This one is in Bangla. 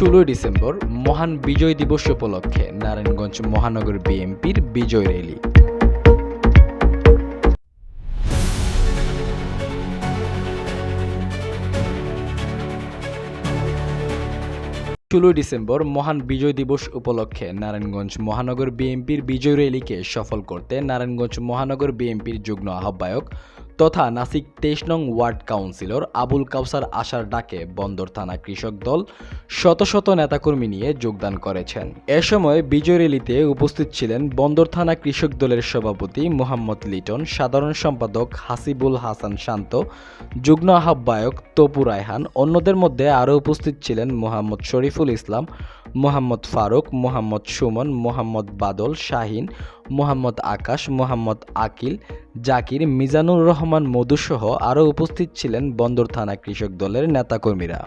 ষোলোই ডিসেম্বর মহান বিজয় দিবস উপলক্ষে নারায়ণগঞ্জ মহানগর বিএনপির বিজয় র্যালি। ষোলোই ডিসেম্বর মহান বিজয় দিবস উপলক্ষে নারায়ণগঞ্জ মহানগর বিএনপির বিজয় র্যালিকে সফল করতে নারায়ণগঞ্জ মহানগর বিএনপির যুগ্ম আহ্বায়ক তথা নাসিক তেইশ নং ওয়ার্ড কাউন্সিলর আবুল কাউসার আশার ডাকে বন্দর থানা কৃষক দল শত শত নেতাকর্মী নিয়ে যোগদান করেছেন। এ সময় বিজয় র্যালিতে উপস্থিত ছিলেন বন্দর থানা কৃষক দলের সভাপতি মোহাম্মদ লিটন, সাধারণ সম্পাদক হাসিবুল হাসান শান্ত, যুগ্ম আহ্বায়ক তপু রায়হান, অন্যদের মধ্যে আরও উপস্থিত ছিলেন মোহাম্মদ শরীফুল ইসলাম, মোহাম্মদ ফারুক, মোহাম্মদ সুমন, মোহাম্মদ বাদল, শাহিন, মোহাম্মদ আকাশ, মোহাম্মদ আকিল জাকির মিজানুর রহমান মধুসহ আরও উপস্থিত ছিলেন বন্দর থানা কৃষক দলের নেতাকর্মীরা।